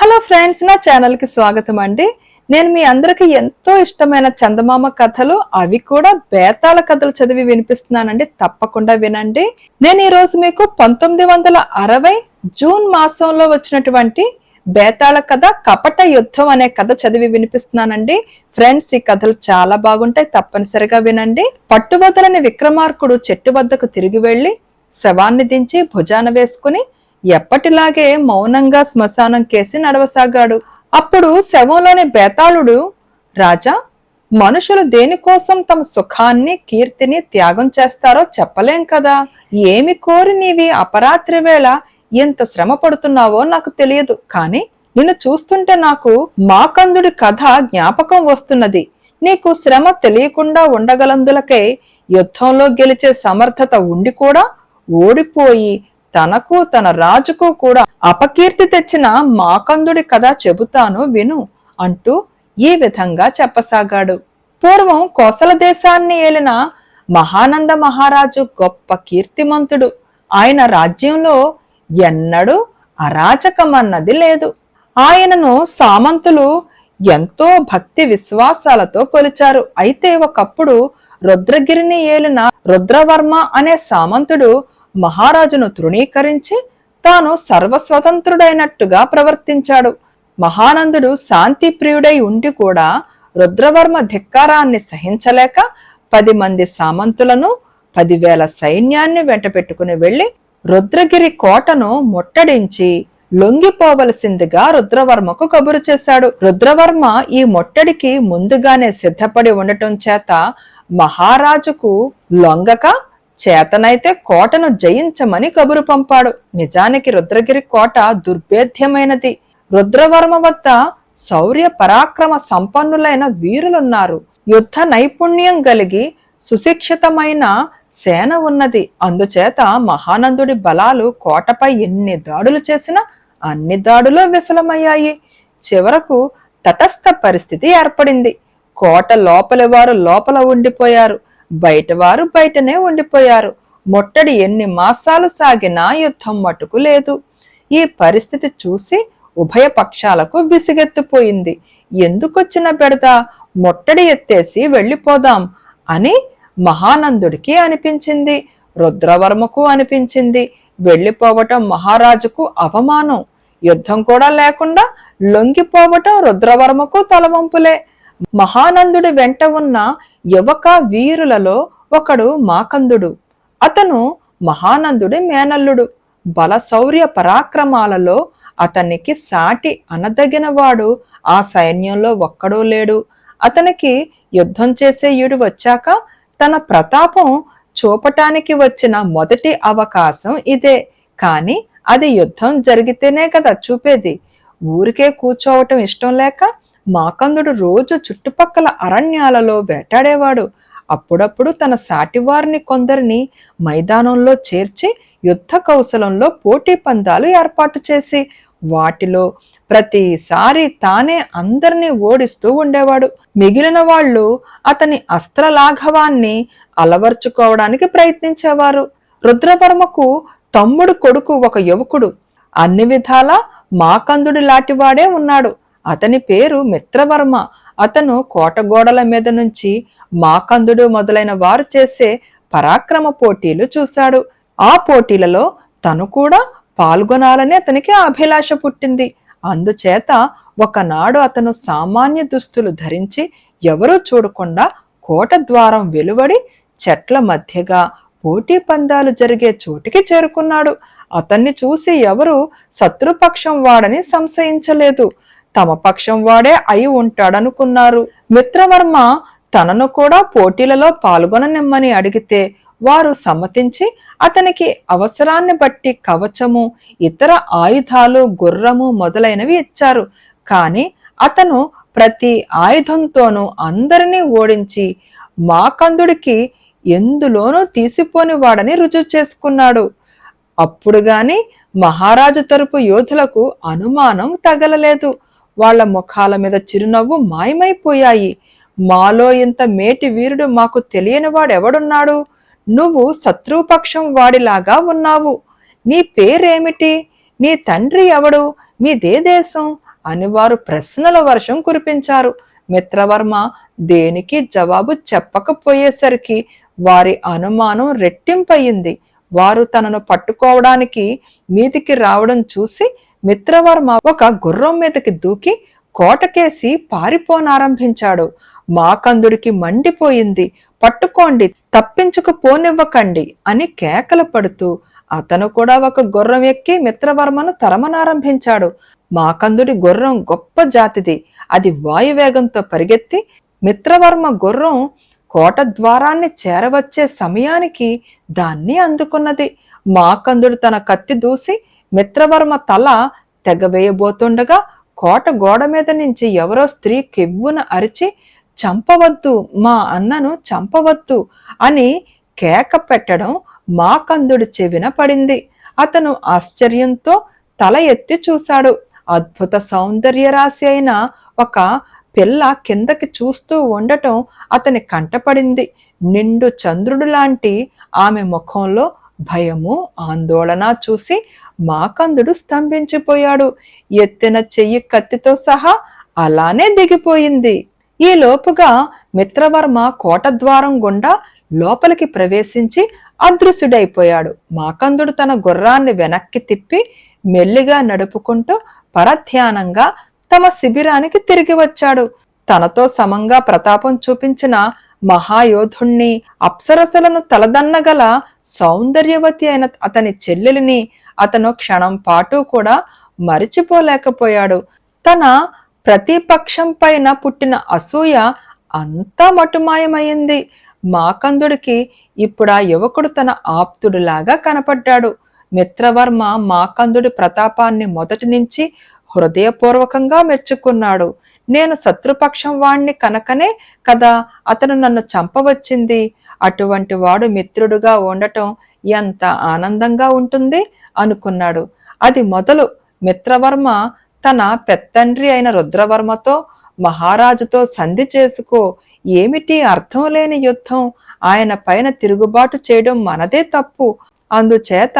Hello friends నా ఛానల్కి స్వాగతం అండి. నేను మీ అందరికి ఎంతో ఇష్టమైన చందమామ కథలు. అవి కూడా బేతాళ కథలు చదివి వినిపిస్తున్నానండి. తప్పకుండా వినండి. నేను ఈ రోజు మీకు పంతొమ్మిది వందల అరవై జూన్ మాసంలో వచ్చినటువంటి బేతాళ కథ కపట యుద్ధం అనే కథ చదివి వినిపిస్తున్నానండి. ఫ్రెండ్స్ ఈ కథలు చాలా బాగుంటాయి. తప్పనిసరిగా వినండి. పట్టువదలని విక్రమార్కుడు చెట్టు వద్దకు తిరిగి వెళ్ళి శవాన్ని దించి భుజాన వేసుకుని ఎప్పటిలాగే మౌనంగా శ్మశానం కేసి నడవసాగాడు. అప్పుడు శవంలోని బేతాళుడు రాజా మనుషులు దేనికోసం తమ సుఖాన్ని కీర్తిని త్యాగం చేస్తారో చెప్పలేం కదా? ఏమి కోరి నీవి అపరాత్రి వేళ ఎంత శ్రమ పడుతున్నావో నాకు తెలియదు. కానీ నిన్ను చూస్తుంటే నాకు మాకందుడి కథ జ్ఞాపకం వస్తున్నది. నీకు శ్రమ తెలియకుండా ఉండగలందులకే యుద్ధంలో గెలిచే సమర్థత ఉండి కూడా ఓడిపోయి తనకు తన రాజుకు కూడా అపకీర్తి తెచ్చిన మాకందుడి కథ చెబుతాను విను అంటూ ఈ విధంగా చెప్పసాగాడు. పూర్వం కోసల దేశాన్ని ఏలిన మహానంద మహారాజు గొప్ప కీర్తిమంతుడు. ఆయన రాజ్యంలో ఎన్నడూ అరాచకమన్నది లేదు. ఆయనను సామంతులు ఎంతో భక్తి విశ్వాసాలతో కొలిచారు. అయితే ఒకప్పుడు రుద్రగిరిని ఏలిన రుద్రవర్మ అనే సామంతుడు మహారాజును తృణీకరించి తాను సర్వస్వతంత్రుడైనట్టుగా ప్రవర్తించాడు. మహానందుడు శాంతి ప్రియుడై ఉండి కూడా రుద్రవర్మ ధిక్కారాన్ని సహించలేక పది మంది సామంతులను పదివేల సైన్యాన్ని వెంటపెట్టుకుని వెళ్ళి రుద్రగిరి కోటను ముట్టడించి లొంగిపోవలసిందిగా రుద్రవర్మకు కబురు చేశాడు. రుద్రవర్మ ఈ ముట్టడికి ముందుగానే సిద్ధపడి ఉండటం చేత మహారాజుకు లొంగక చేతనైతే కోటను జయించమని కబురు పంపాడు. నిజానికి రుద్రగిరి కోట దుర్భేద్యమైనది. రుద్రవర్మ వద్ద శౌర్య పరాక్రమ సంపన్నులైన వీరులున్నారు. యుద్ధ నైపుణ్యం కలిగి సుశిక్షితమైన సేన ఉన్నది. అందుచేత మహానందుడి బలాలు కోటపై ఎన్ని దాడులు చేసినా అన్ని దాడులు విఫలమయ్యాయి. చివరకు తటస్థ పరిస్థితి ఏర్పడింది. కోట లోపలి వారు లోపల ఉండిపోయారు. బయటవారు బయటనే ఉండిపోయారు. ముట్టడి ఎన్ని మాసాలు సాగినా యుద్ధం మటుకు లేదు. ఈ పరిస్థితి చూసి ఉభయ పక్షాలకు విసిగెత్తిపోయింది. ఎందుకొచ్చిన బెడద? ముట్టడి ఎత్తేసి వెళ్ళిపోదాం అని మహానందుడికి అనిపించింది. రుద్రవర్మకు అనిపించింది. వెళ్ళిపోవటం మహారాజుకు అవమానం. యుద్ధం కూడా లేకుండా లొంగిపోవటం రుద్రవర్మకు తలవంపులే. మహానందుడి వెంట ఉన్న యువక వీరులలో ఒకడు మాకందుడు. అతను మహానందుడి మేనల్లుడు. బల శౌర్య పరాక్రమాలలో అతనికి సాటి అనదగినవాడు. ఆ సైన్యంలో ఒక్కడూ లేడు. అతనికి యుద్ధం చేసే ఈడు వచ్చాక తన ప్రతాపం చూపటానికి వచ్చిన మొదటి అవకాశం ఇదే. కానీ అది యుద్ధం జరిగితేనే కదా చూపేది. ఊరికే కూర్చోవటం ఇష్టం లేక మాకందుడు రోజు చుట్టుపక్కల అరణ్యాలలో వేటాడేవాడు. అప్పుడప్పుడు తన సాటివారిని కొందరిని మైదానంలో చేర్చి యుద్ధ కౌశలంలో పోటీ పందాలు ఏర్పాటు చేసి వాటిలో ప్రతిసారి తానే అందరినీ ఓడిస్తూ ఉండేవాడు. మిగిలిన వాళ్ళు అతని అస్త్రలాఘవాన్ని అలవర్చుకోవడానికి ప్రయత్నించేవారు. రుద్రవర్మకు తమ్ముడు కొడుకు ఒక యువకుడు. అన్ని విధాలా మాకందుడి లాంటివాడే ఉన్నాడు. అతని పేరు మిత్రవర్మ. అతను కోటగోడల మీద నుంచి మాకందుడు మొదలైన వారు చేసే పరాక్రమ పోటీలు చూశాడు. ఆ పోటీలలో తను కూడా పాల్గొనాలని అతనికి అభిలాష పుట్టింది. అందుచేత ఒకనాడు అతను సామాన్య దుస్తులు ధరించి ఎవరూ చూడకుండా కోట ద్వారం వెలువడి చెట్ల మధ్యగా పోటీ పందాలు జరిగే చోటికి చేరుకున్నాడు. అతన్ని చూసి ఎవరు శత్రుపక్షం వాడని సంశయించలేదు. తమ పక్షం వాడే అయి ఉంటాడనుకున్నారు. మిత్రవర్మ తనను కూడా పోటీలలో పాల్గొననిమ్మని అడిగితే వారు సమ్మతించి అతనికి అవసరాన్ని బట్టి కవచము ఇతర ఆయుధాలు గుర్రము మొదలైనవి ఇచ్చారు. కాని అతను ప్రతి ఆయుధంతోనూ అందరినీ ఓడించి మాకందుడికి ఎందులోనూ తీసిపోని వాడని రుజువు చేసుకున్నాడు. అప్పుడు గాని మహారాజు తరపు యోధులకు అనుమానం తగలలేదు. వాళ్ళ ముఖాల మీద చిరునవ్వు మాయమైపోయాయి. మాలో ఇంత మేటి వీరుడు మాకు తెలియని వాడెవడున్నాడు? నువ్వు శత్రుపక్షం వాడిలాగా ఉన్నావు. నీ పేరేమిటి? నీ తండ్రి ఎవడు? మీదే దేశం అని వారు ప్రశ్నల వర్షం కురిపించారు. మిత్రవర్మ దేనికి జవాబు చెప్పకపోయేసరికి వారి అనుమానం రెట్టింపయింది. వారు తనను పట్టుకోవడానికి మీదికి రావడం చూసి మిత్రవర్మ ఒక గుర్రం మీదకి దూకి కోటకేసి పారిపోనారంభించాడు. మాకందుడికి మండిపోయింది. పట్టుకోండి తప్పించుకు పోనివ్వకండి అని కేకలు పడుతూ అతను కూడా ఒక గుర్రం ఎక్కి మిత్రవర్మను తరమనారంభించాడు. మాకందుడి గుర్రం గొప్ప జాతిది. అది వాయువేగంతో పరిగెత్తి మిత్రవర్మ గుర్రం కోట ద్వారాన్ని చేరవచ్చే సమయానికి దాన్ని అందుకున్నది. మాకందుడు తన కత్తి దూసి మిత్రవర్మ తల తెగవేయబోతుండగా కోట గోడ మీద నుంచి ఎవరో స్త్రీ కెవ్వున అరిచి చంపవద్దు మా అన్నను చంపవద్దు అని కేక పెట్టడం మా కందుడి చెవిన పడింది. అతను ఆశ్చర్యంతో తల ఎత్తి చూశాడు. అద్భుత సౌందర్య రాశి అయిన ఒక పిల్ల కిందకి చూస్తూ ఉండటం అతని కంటపడింది. నిండు చంద్రుడు లాంటి ఆమె ముఖంలో భయము ఆందోళన చూసి మాకందుడు స్తంభించిపోయాడు. ఎత్తిన చెయ్యి కత్తితో సహా అలానే దిగిపోయింది. ఈ లోపుగా మిత్రవర్మ కోటద్వారం గుండా లోపలికి ప్రవేశించి అదృశ్యుడైపోయాడు. మాకందుడు తన గుర్రాన్ని వెనక్కి తిప్పి మెల్లిగా నడుపుకుంటూ పరధ్యానంగా తమ శిబిరానికి తిరిగి వచ్చాడు. తనతో సమంగా ప్రతాపం చూపించిన మహాయోధుణ్ణి అప్సరసలను తలదన్నగల సౌందర్యవతి అయిన అతని చెల్లెలిని అతను క్షణం పాటు కూడా మరిచిపోలేకపోయాడు. తన ప్రతిపక్షం పైన పుట్టిన అసూయ అంతా మటుమాయమైంది మాకందుడికి ఇప్పుడు ఆ యువకుడు తన ఆప్తుడిలాగా కనపడ్డాడు. మిత్రవర్మ మాకందుడి ప్రతాపాన్ని మొదటి నుంచి హృదయపూర్వకంగా మెచ్చుకున్నాడు. నేను శత్రుపక్షం వాణ్ణి కనుకనే కదా అతను నన్ను చంపవచ్చింది. అటువంటి వాడు మిత్రుడుగా ఉండటం ఎంత ఆనందంగా ఉంటుంది అనుకున్నాడు. అది మొదలు మిత్రవర్మ తన పెత్తండ్రి అయిన రుద్రవర్మతో మహారాజుతో సంధి చేసుకో ఏమిటి అర్థం లేని యుద్ధం? ఆయన పైన తిరుగుబాటు చేయడం మనదే తప్పు. అందుచేత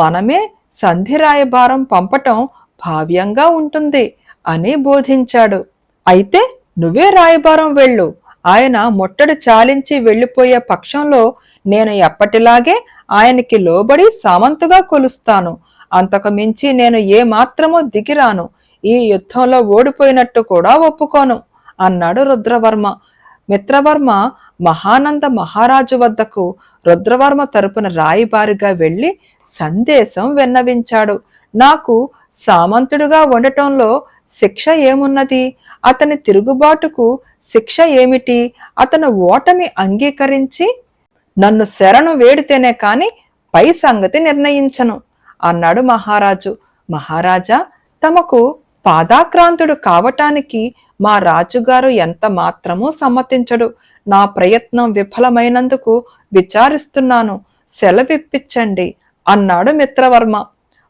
మనమే సంధి రాయబారం పంపటం భావ్యంగా ఉంటుంది అని బోధించాడు. అయితే నువ్వే రాయబారం వెళ్ళు. ఆయన ముట్టడి చాలించి వెళ్ళిపోయే పక్షంలో నేను ఎప్పటిలాగే ఆయనకి లోబడి సామంతుగా కొలుస్తాను. అంతకు మించి నేను ఏ దిగిరాను. ఈ యుద్ధంలో ఓడిపోయినట్టు కూడా ఒప్పుకోను అన్నాడు రుద్రవర్మ. మిత్రవర్మ మహానంద మహారాజు వద్దకు రుద్రవర్మ తరపున రాయిబారిగా వెళ్ళి సందేశం విన్నవించాడు. నాకు సామంతుడుగా ఉండటంలో శిక్ష ఏమున్నది? అతని తిరుగుబాటుకు శిక్ష ఏమిటి? అతను ఓటమి అంగీకరించి నన్ను శరణు వేడితేనే కాని పై సంగతి నిర్ణయించను అన్నాడు మహారాజు. మహారాజా తమకు పాదాక్రాంతుడు కావటానికి మా రాజుగారు ఎంత మాత్రమూ సమ్మతించడు. నా ప్రయత్నం విఫలమైనందుకు విచారిస్తున్నాను. సెలవిప్పించండి అన్నాడు మిత్రవర్మ.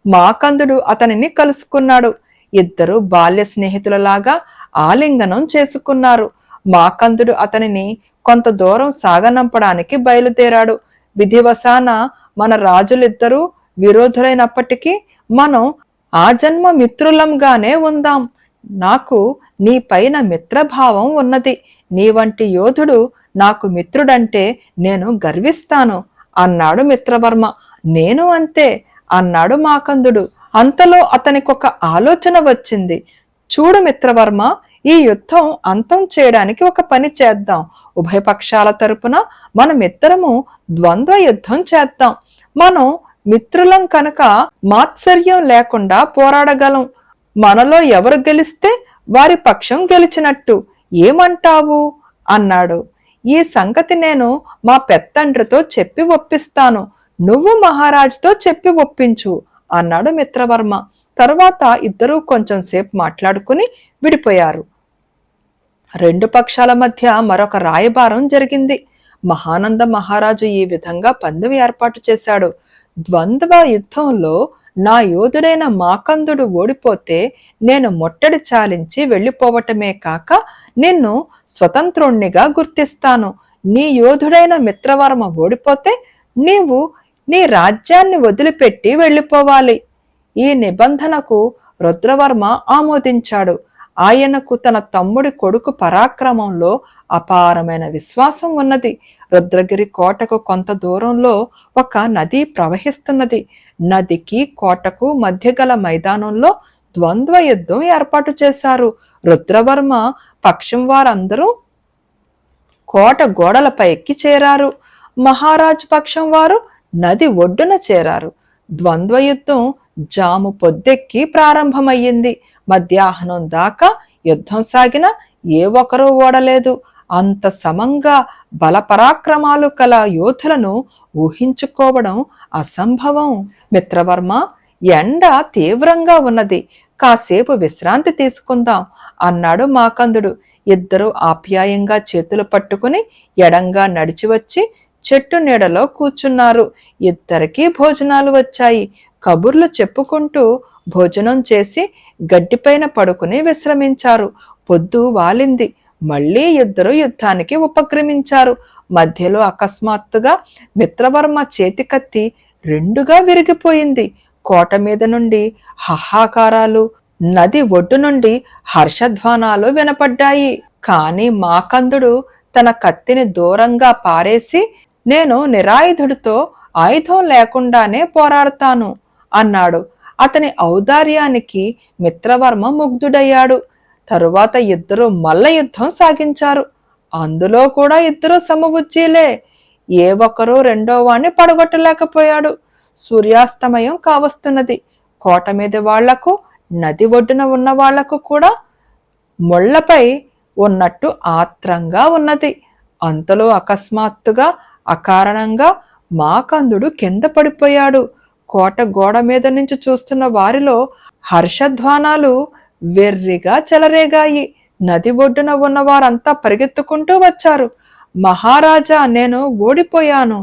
మాకందుడు అతనిని కలుసుకున్నాడు. ఇద్దరు బాల్య స్నేహితులలాగా ఆలింగనం చేసుకున్నారు. మాకందుడు అతనిని కొంత దూరం సాగనంపడానికి బయలుదేరాడు. విధివశాన మన రాజులిద్దరూ విరోధులైనప్పటికీ మనం ఆ జన్మ మిత్రులంగానే ఉందాం. నాకు నీ పైన మిత్రభావం ఉన్నది. నీ వంటి యోధుడు నాకు మిత్రుడంటే నేను గర్విస్తాను అన్నాడు మిత్రవర్మ. నేను అంతే అన్నాడు మాకందుడు. అంతలో అతనికొక ఆలోచన వచ్చింది. చూడు మిత్రవర్మ ఈ యుద్ధం అంతం చేయడానికి ఒక పని చేద్దాం. ఉభయపక్షాల తరపున మనమిద్దరము ద్వంద్వ యుద్ధం చేద్దాం. మనం మిత్రులం కనుక మాత్సర్యం లేకుండా పోరాడగలం. మనలో ఎవరు గెలిస్తే వారి పక్షం గెలిచినట్టు. ఏమంటావు? అన్నాడు. ఈ సంగతి నేను మా పెత్తండ్రితో చెప్పి ఒప్పిస్తాను. నువ్వు మహారాజుతో చెప్పి ఒప్పించు అన్నాడు మిత్రవర్మ. తర్వాత ఇద్దరూ కొంచెం సేపు మాట్లాడుకుని విడిపోయారు. రెండు పక్షాల మధ్య మరొక రాయబారం జరిగింది. మహానంద మహారాజు ఈ విధంగా పందెం ఏర్పాటు చేశాడు. ద్వంద్వ యుద్ధంలో నా యోధుడైన మాకందుడు ఓడిపోతే నేను మొట్టడి చాలించి వెళ్ళిపోవటమే కాక నిన్ను స్వతంత్రుణ్ణిగా గుర్తిస్తాను. నీ యోధుడైన మిత్రవర్మ ఓడిపోతే నీవు నీ రాజ్యాన్ని వదిలిపెట్టి వెళ్ళిపోవాలి. ఈ నిబంధనకు రుద్రవర్మ ఆమోదించాడు. ఆయనకు తన తమ్ముడి కొడుకు పరాక్రమంలో అపారమైన విశ్వాసం ఉన్నది. రుద్రగిరి కోటకు కొంత దూరంలో ఒక నది ప్రవహిస్తున్నది. నదికి కోటకు మధ్య గల మైదానంలో ద్వంద్వ యుద్ధం ఏర్పాటు చేశారు. రుద్రవర్మ పక్షం వారందరూ కోట గోడలపై ఎక్కి చేరారు. మహారాజు పక్షం వారు నది ఒడ్డున చేరారు. ద్వంద్వ యుద్ధం జాము పొద్దెక్కి ప్రారంభమయ్యింది. మధ్యాహ్నం దాకా యుద్ధం సాగిన ఏ ఒక్కరూ ఓడలేదు. అంత సమంగా బలపరాక్రమాలు కల యోధులను ఊహించుకోవడం అసంభవం. మిత్రవర్మ ఎండ తీవ్రంగా ఉన్నది. కాసేపు విశ్రాంతి తీసుకుందాం అన్నాడు మాకందుడు. ఇద్దరు ఆప్యాయంగా చేతులు పట్టుకుని ఎడంగా నడిచి వచ్చి చెట్టు నీడలో కూర్చున్నారు. ఇద్దరికీ భోజనాలు వచ్చాయి. కబుర్లు చెప్పుకుంటూ భోజనం చేసి గడ్డిపైన పడుకుని విశ్రమించారు. పొద్దు వాలింది. మళ్ళీ ఇద్దరు యుద్ధానికి ఉపక్రమించారు. మధ్యలో అకస్మాత్తుగా మిత్రవర్మ చేతికత్తి రెండుగా విరిగిపోయింది. కోట మీద నుండి హహాకారాలు నది ఒడ్డు నుండి హర్షధ్వానాలు వినపడ్డాయి. కాని మాకందుడు తన కత్తిని దూరంగా పారేసి నేను నిరాయుధుడితో ఆయుధం లేకుండానే పోరాడతాను. అన్నాడు. అతని ఔదార్యానికి మిత్రవర్మ ముగ్ధుడయ్యాడు. తరువాత ఇద్దరు మల్ల యుద్ధం సాగించారు. అందులో కూడా ఇద్దరు సమబుజ్జీలే. ఏ ఒక్కరూ రెండో వాణ్ణి పడగొట్టలేకపోయాడు. సూర్యాస్తమయం కావస్తున్నది. కోట మీద వాళ్ళకు నది ఒడ్డున ఉన్న వాళ్ళకు కూడా ముళ్ళపై ఉన్నట్టు ఆత్రంగా ఉన్నది. అంతలో అకస్మాత్తుగా అకారణంగా మాకందుడు కింద పడిపోయాడు. కోట గోడ మీద నుంచి చూస్తున్న వారిలో హర్షధ్వానాలు వెర్రిగా చెలరేగాయి. నది ఒడ్డున ఉన్న వారంతా పరిగెత్తుకుంటూ వచ్చారు. మహారాజా నేను ఓడిపోయాను.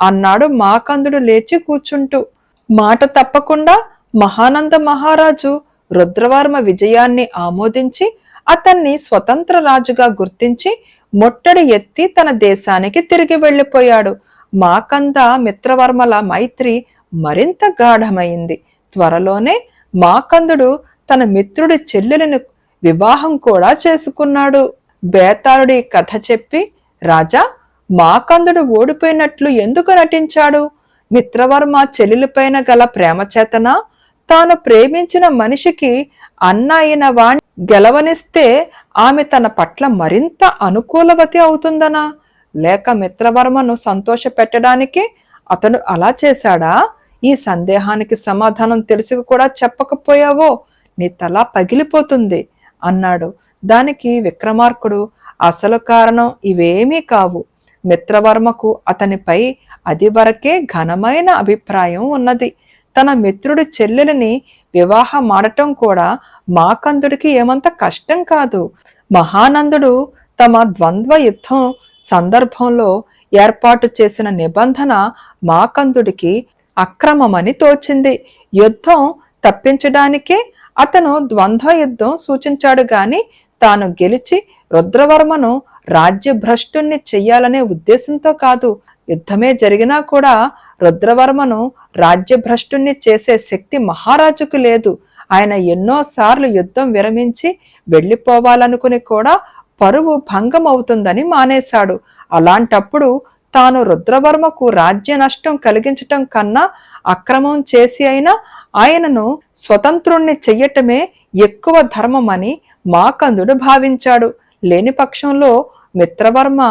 అన్నాడు మాకందుడు లేచి కూర్చుంటూ. మాట తప్పకుండా మహానంద మహారాజు రుద్రవర్మ విజయాన్ని ఆమోదించి అతన్ని స్వతంత్ర రాజుగా గుర్తించి మొట్టడి ఎత్తి తన దేశానికి తిరిగి వెళ్ళిపోయాడు. మాకంద మిత్రవర్మల మైత్రి మరింత గాఢమైంది. త్వరలోనే మాకందుడు తన మిత్రుడి చెల్లెలను వివాహం కూడా చేసుకున్నాడు. బేతాళుడి కథ చెప్పి రాజా మాకందుడు ఓడిపోయినట్లు ఎందుకు నటించాడు? మిత్రవర్మ చెల్లెలిపైన గల ప్రేమ చేతనా తాను ప్రేమించిన మనిషికి అన్న అయిన వాణ్ణి గెలవనిస్తే ఆమె తన పట్ల మరింత అనుకూలవతి అవుతుందనా? లేక మిత్రవర్మను సంతోష పెట్టడానికి అతను అలా చేశాడా? ఈ సందేహానికి సమాధానం తెలిసి కూడా చెప్పకపోయావో? నీ తల పగిలిపోతుంది అన్నాడు. దానికి విక్రమార్కుడు అసలు కారణం ఇవేమీ కావు. మిత్రవర్మకు అతనిపై అది వరకే ఘనమైన అభిప్రాయం ఉన్నది. తన మిత్రుడి చెల్లెలిని వివాహమాడటం కూడా మాకందుడికి ఏమంత కష్టం కాదు. మహానందుడు తమ ద్వంద్వ యుద్ధం సందర్భంలో ఏర్పాటు చేసిన నిబంధన మాకందుడికి అక్రమమని తోచింది. యుద్ధం తప్పించడానికే అతను ద్వంద్వ యుద్ధం సూచించాడు గాని తాను గెలిచి రుద్రవర్మను రాజ్యభ్రష్టుణ్ణి చెయ్యాలనే ఉద్దేశంతో కాదు. యుద్ధమే జరిగినా కూడా రుద్రవర్మను రాజ్యభ్రష్టుణ్ణి చేసే శక్తి మహారాజుకు లేదు. ఆయన ఎన్నోసార్లు యుద్ధం విరమించి వెళ్ళిపోవాలనుకుని కూడా పరువు భంగం అవుతుందని మానేశాడు. అలాంటప్పుడు తాను రుద్రవర్మకు రాజ్య నష్టం కలిగించటం కన్నా అక్రమం చేసి అయినా ఆయనను స్వతంత్రుణ్ణి చెయ్యటమే ఎక్కువ ధర్మమని మాకందుడు భావించాడు. లేని పక్షంలో మిత్రవర్మ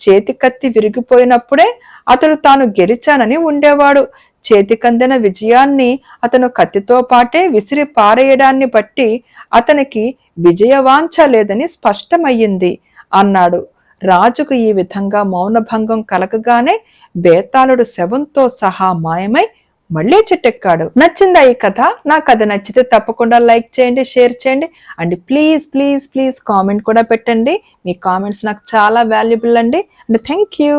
చేతికత్తి విరిగిపోయినప్పుడే అతడు తాను గెలిచానని ఉండేవాడు. చేతికందిన విజయాన్ని అతను కత్తితో పాటే విసిరి పారేయడాన్ని బట్టి అతనికి విజయవాంఛ లేదని స్పష్టమయ్యింది అన్నాడు. రాజుకు ఈ విధంగా మౌనభంగం కలగగానే బేతాళుడు శవంతో సహా మాయమై మళ్ళీ చెట్టెక్కాడు. నచ్చిందా ఈ కథ? నా కథ నచ్చితే తప్పకుండా లైక్ చేయండి షేర్ చేయండి. And please please please comment కూడా పెట్టండి. మీ కామెంట్స్ నాకు చాలా వాల్యుబుల్ అండి. And thank you.